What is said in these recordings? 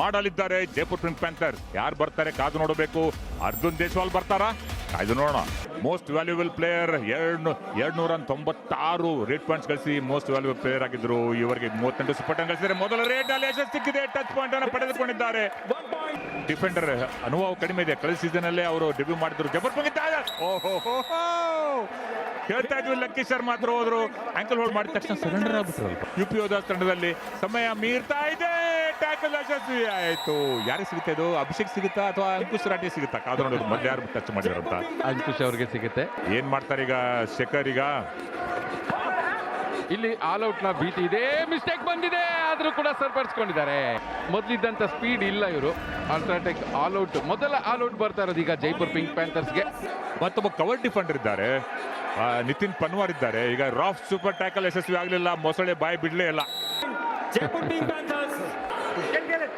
ಮಾಡಲಿದ್ದಾರೆ Jaipur pink panther. ಯಾರು ಬರ್ತಾರೆ ಕಾದು ನೋಡಬೇಕು. ಅರ್ಜುನ್ ದೇಶವಾಲ್ ಬರ್ತಾರಾ? ಕಾಯ್ದು ನೋಡೋಣ. ಮೋಸ್ಟ್ ವ್ಯಾಲ್ಯೂಬಲ್ ಪ್ಲೇಯರ್ ಎರಡು ಎರಡು ನೂರ ತೊಂಬತ್ತಾರು ರೇಟ್ ಪಾಯಿಂಟ್ಸ್ ಗಳಿಸಿ ಮೋಸ್ಟ್ ವ್ಯಾಲ್ಯೂಬಲ್ ಪ್ಲೇಯರ್ ಆಗಿದ್ರು. ಇವರಿಗೆ ಮೂವತ್ತೆಂಟು ಸೂಪರ್ ಗಳಿಸಿದರೆ ಮೊದಲ ರೇಟ್ ಅಲ್ಲಿ ಯಶಸ್ಸು ಸಿಕ್ಕಿದೆ. ಟಚ್ ಪಾಯಿಂಟ್ ಅನ್ನು ಪಡೆದುಕೊಂಡಿದ್ದಾರೆ. ಡಿಫೆಂಡರ್ ಅನುಭವ ಕಡಿಮೆ ಇದೆ. ಕಳೆದ ಸೀಸನ್ ಅಲ್ಲಿ ಅವರು ಡೆಬ್ಯೂ ಮಾಡಿದ್ರು. ಜಬರ್ ಓಹೋ ಹೇಳ್ತಾ ಇದ್ವಿ ಲಕ್ಕಿ ಶರ್ಮಾ ಮಾತ್ರ ಹೋದ್ರು. ಆಂಕಲ್ ಹೋಲ್ಡ್ ಮಾಡಿದ ತಕ್ಷಣ ಸರೆಂಡರ್ ಆಗ್ಬಿಟ್ರು ಯು ಪಿ ತಂಡದಲ್ಲಿ ಸಮಯ ಮೀರ್ತಾ ಇದೆ. ಟ್ಯಾಕಲ್ ಯಶಸ್ವಿ ಆಯ್ತು. ಯಾರಿಗೆ ಸಿಗುತ್ತೆ ಅದು ಅಭಿಷೇಕ್ ಸಿಗುತ್ತಾ ಅಥವಾ ಅಂಕುಶ್ ರಾಟಿ ಸಿಗುತ್ತಾ? ಕಾದು ನೋಡೋದು ಮೊದಲು ಯಾರು ಟಚ್ ಮಾಡಿದಾರಂತ? ಅಂಕುಶ್ ಅವ್ರಿಗೆ ಸಿಗುತ್ತೆ. ಏನ್ ಮಾಡ್ತಾರೆ ಈಗ ಶೇಖರ್ ಈಗ? ಇಲ್ಲಿ ಆಲ್ ಔಟ್ನ ಬೀಟಿ ಇದೆ. ಮಿಸ್ಟೇಕ್ ಬಂದಿದೆ. ಆದ್ರೂ ಕೂಡ ಸರಿಪಡಿಸ್ಕೊಂಡಿದ್ದಾರೆ. ಮೊದಲಿದ್ದಂತ ಸ್ಪೀಡ್ ಇಲ್ಲ ಇವರು. ಅಲ್ಟ್ರಾಟೆಕ್ ಆಲ್ ಔಟ್ ಮೊದಲ ಆಲ್ ಔಟ್ ಬರ್ತಾ ಇರೋದು ಈಗ ಜೈಪುರ್ ಪಿಂಕ್ ಪ್ಯಾಂಥರ್ಸ್ಗೆ. ಮತ್ತೊಬ್ಬ ಕವರ್ ಡಿಫೆಂಡರ್ ಇದ್ದಾರೆ. ಆ, ನಿತಿನ್ ಪನ್ವಾರ್ ಇದ್ದಾರೆ. ಈಗ ರಾಫ್ ಸೂಪರ್ ಟ್ಯಾಕಲ್ ಯಶಸ್ವಿ ಆಗಲಿಲ್ಲ. ಮೊಸಳೆ ಬಾಯಿ ಬಿಡ್ಲೇ ಇಲ್ಲ. Jaipur Pink Panthers.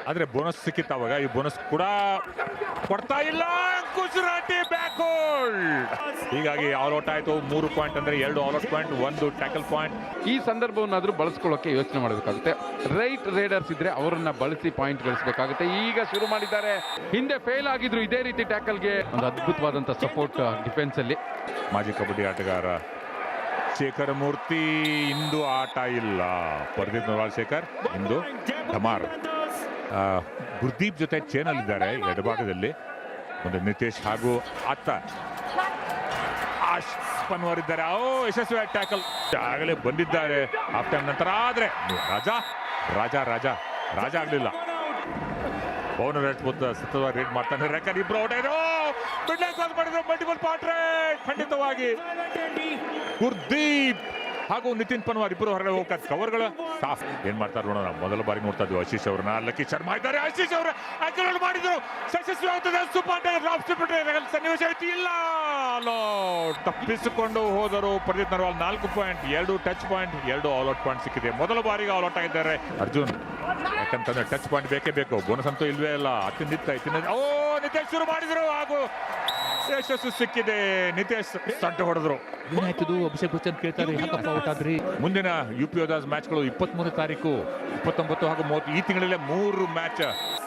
ಆದ್ರೆ ಬೋನಸ್ ಸಿಕ್ಕಿತ್ತು ಅವಾಗ. ಈ ಬೋನಸ್ ಕೂಡ ಕೊಡ್ತಾ ಇಲ್ಲ. ಗುಜರಾತಿ ರಾಠಿ ಬ್ಯಾಕ್ ಹೀಗಾಗಿ ಆಲ್ ಔಟ್ ಆಯ್ತು. ಮೂರು ಪಾಯಿಂಟ್ ಅಂದ್ರೆ ಎರಡು ಆಲ್ ಔಟ್ ಪಾಯಿಂಟ್ ಒಂದು ಟ್ಯಾಕಲ್ ಪಾಯಿಂಟ್ ಈ ಸಂದರ್ಭವನ್ನಾದ್ರೂ ಬಳಸ್ಕೊಳ್ಳೋಕೆ ಯೋಚನೆ ಮಾಡಬೇಕಾಗುತ್ತೆ. ರೈಟ್ ರೇಡರ್ಸ್ ಇದ್ರೆ ಅವರನ್ನ ಬಳಸಿ ಪಾಯಿಂಟ್ ಗಳಿಸಬೇಕಾಗುತ್ತೆ. ಈಗ ಶುರು ಮಾಡಿದ್ದಾರೆ. ಹಿಂದೆ ಫೇಲ್ ಆಗಿದ್ರು ಇದೇ ರೀತಿ ಟ್ಯಾಕಲ್ಗೆ ಒಂದು ಅದ್ಭುತವಾದಂತ ಸಪೋರ್ಟ್ ಡಿಫೆನ್ಸ್ ಅಲ್ಲಿ. ಮಾಜಿ ಕಬಡ್ಡಿ ಆಟಗಾರ ಶೇಖರ್ ಮೂರ್ತಿ ಇಂದು ಆಟ ಇಲ್ಲ. ಪರದೀಪ್ ನವಾಲ್ ಶೇಖರ್, ಇಂದು ಧಮಾರ್ ಗುರ್ದೀಪ್ ಜೊತೆ ಚೇನಲ್ಲಿದ್ದಾರೆ ಎಡಭಾಗದಲ್ಲಿ ಒಂದು ನಿತೇಶ್ ಹಾಗೂ ಅತ್ತ ಪನ್ವರ್ ಇದ್ದಾರೆ. ಓ, ಯಶಸ್ವಿ ಟ್ಯಾಕಲ್ ಆಗಲೇ ಬಂದಿದ್ದಾರೆ. ಹಾಫ್ ಟೈಮ್ ನಂತರ ಆದ್ರೆ ರಾಜಾ ರಾಜಾ ರಾಜಾ ರಾಜಾ ಆಗ್ಲಿಲ್ಲ. ಬೌನರ್ ಎಟ್ಬೋದು ಸತತವಾಗಿ ರೇಟ್ ಮಾಡ್ತಾನೆ. ರೆಕರ್ ಇಬ್ರು ಔಟ್ ಆಯ್ತು. ಮಲ್ಟಿಪಲ್ ಪಾಟ್ ರೇಟ್ ಖಂಡಿತವಾಗಿ ಗುರ್ದೀಪ್ ಹಾಗೂ ನಿತಿನ್ ಪನ್ವಾರ್ ಇಬ್ಬರು ಹೊರಗೆ ಹೋಗ್ತಾರೆ ಕವರ್ಗಳ ಸಾಫ್ ಏನ್ ಮಾಡ್ತಾರೆ ನೋಡೋಣ, ಮೊದಲ ಬಾರಿ ನೋಡ್ತಾ ಇದ್ವಿ ಆಶೀಶ್ ಅವ್ರನ್ನ ಲಕ್ಕಿ ಶರ್ಮಾ ಇದ್ದಾರೆ. ಆಶೀಶ್ ಅವರು ಆಕ್ರಮಣ ಮಾಡಿದ್ರು. ಸಕ್ಸಸ್ಫುಲ್ ಆಗ್ತದೆ ಸೂಪರ್ ಸನ್ನಿವೇಶ ಐತಿ ಇಲ್ಲ. ತಪ್ಪಿಸಿಕೊಂಡು ಹೋದರು ಪ್ರದೀಪ್ ನರ್ವಾಲ್. ನಾಲ್ಕು ಪಾಯಿಂಟ್ ಎರಡು ಟಚ್ ಪಾಯಿಂಟ್ ಎರಡು ಔಟ್ ಪಾಯಿಂಟ್ ಸಿಕ್ಕಿದೆ. ಮೊದಲ ಬಾರಿಗೆ ಔಟ್ ಆಗಿದ್ದಾರೆ. ಅರ್ಜುನ್, ಯಾಕಂತಂದ್ರೆ ಟಚ್ ಪಾಯಿಂಟ್ ಬೇಕೇ ಬೇಕು. ಬೋನಸ್ ಅಂತೂ ಇಲ್ವೇ ಇಲ್ಲ. ಅತಿ ನಿತ್ತ ಓ, ನಿತ್ಯ ಶುರು ಮಾಡಿದ್ರು ಹಾಗೂ ಯಶಸ್ಸು ಸಿಕ್ಕಿದೆ ನಿತೇಶ್ ಸಡ್ಡ ಹೊಡೆದ್ರು. ಏನಾಯ್ತದು ಅಭಿಷೇಕ್ ಬಚ್ಚನ್ ಕೇಳ್ತಾರೆ ಯಾಕಪ್ಪ ಔಟ್ ಆದ್ರಿ? ಮುಂದಿನ ಯು ಪಿ ಯೋಧಾಸ್ ಮ್ಯಾಚ್ಗಳು ಇಪ್ಪತ್ಮೂರು ತಾರೀಕು ಇಪ್ಪತ್ತೊಂಬತ್ತು ಹಾಗೂ ಮೂವತ್ತು ಈ ತಿಂಗಳಲ್ಲೇ ಮೂರು ಮ್ಯಾಚ್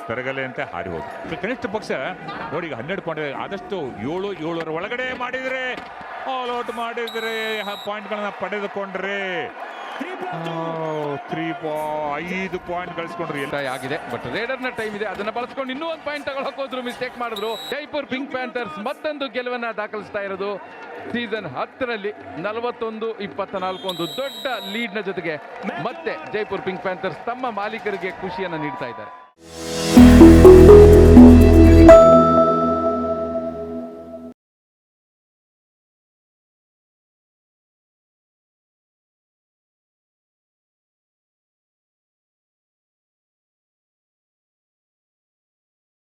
ತರಗಲೆ ಅಂತ ಹಾರಿ ಹೋದ್ರು. ಕನಿಷ್ಠ ಪಕ್ಷ ನೋಡಿ ಈಗ ಹನ್ನೆರಡು ಪಾಯಿಂಟ್ ಆದಷ್ಟು ಏಳು ಏಳರ ಒಳಗಡೆ ಮಾಡಿದ್ರೆ ಆಲ್ ಔಟ್ ಮಾಡಿದ್ರೆ ಪಾಯಿಂಟ್ಗಳನ್ನ ಪಡೆದುಕೊಂಡ್ರೆ ತ್ರೀ ಐದು ಪಾಯಿಂಟ್ ಗಳಿಸ್ಕೊಂಡ್ರಿ ಎಲ್ಲ ಆಗಿದೆ ಬಟ್ ರೇಡರ್ನ ಟೈಮ್ ಇದೆ. ಅದನ್ನ ಬಳಸ್ಕೊಂಡು ಇನ್ನೂ ಒಂದು ಪಾಯಿಂಟ್ ತಗೊಳಕ್ ಹೋದ್ರು ಮಿಸ್ಟೇಕ್ ಮಾಡಿದ್ರು. ಜೈಪುರ್ ಪಿಂಕ್ ಪ್ಯಾಂಥರ್ಸ್ ಮತ್ತೊಂದು ಗೆಲುವನ್ನ ದಾಖಲಿಸ್ತಾ ಇರೋದು. ಸೀಸನ್ ಹತ್ತರಲ್ಲಿ ನಲವತ್ತೊಂದು ಇಪ್ಪತ್ತ ನಾಲ್ಕು ಒಂದು ದೊಡ್ಡ ಲೀಡ್ನ ಜೊತೆಗೆ ಮತ್ತೆ ಜೈಪುರ್ ಪಿಂಕ್ ಪ್ಯಾಂಥರ್ಸ್ ತಮ್ಮ ಮಾಲೀಕರಿಗೆ ಖುಷಿಯನ್ನ ನೀಡ್ತಾ ಇದ್ದಾರೆ.